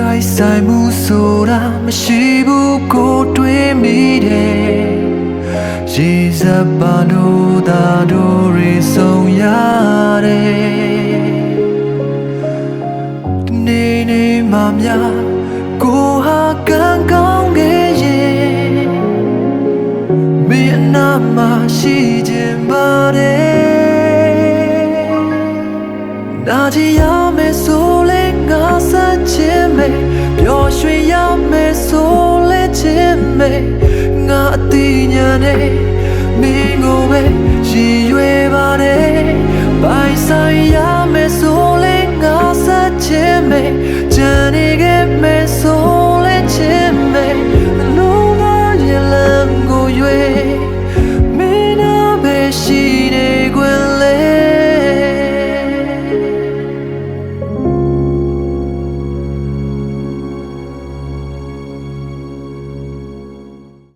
တိုက်ဆိုင်မှုဆိုတာမရှိဘူးကိုတွေးမိတယ်ရေစပ်ပါလို့သာတို့ရေဆုံးရတယ်ဒီနေ့နေ့မှများကိုဟာကံကောင်းခဲ့ရဲ့မင်းအနာမရှိခြင်းပါတယ်နာကြည့် ဆိုလဲခြင်းမေငါအတိညာနဲ့မင်းကိုပဲရည်ရွယ်ပါတယ်ပိုင်ဆိုင်ရမယ်ဆိုလဲငါဆက်ခြင်းမေ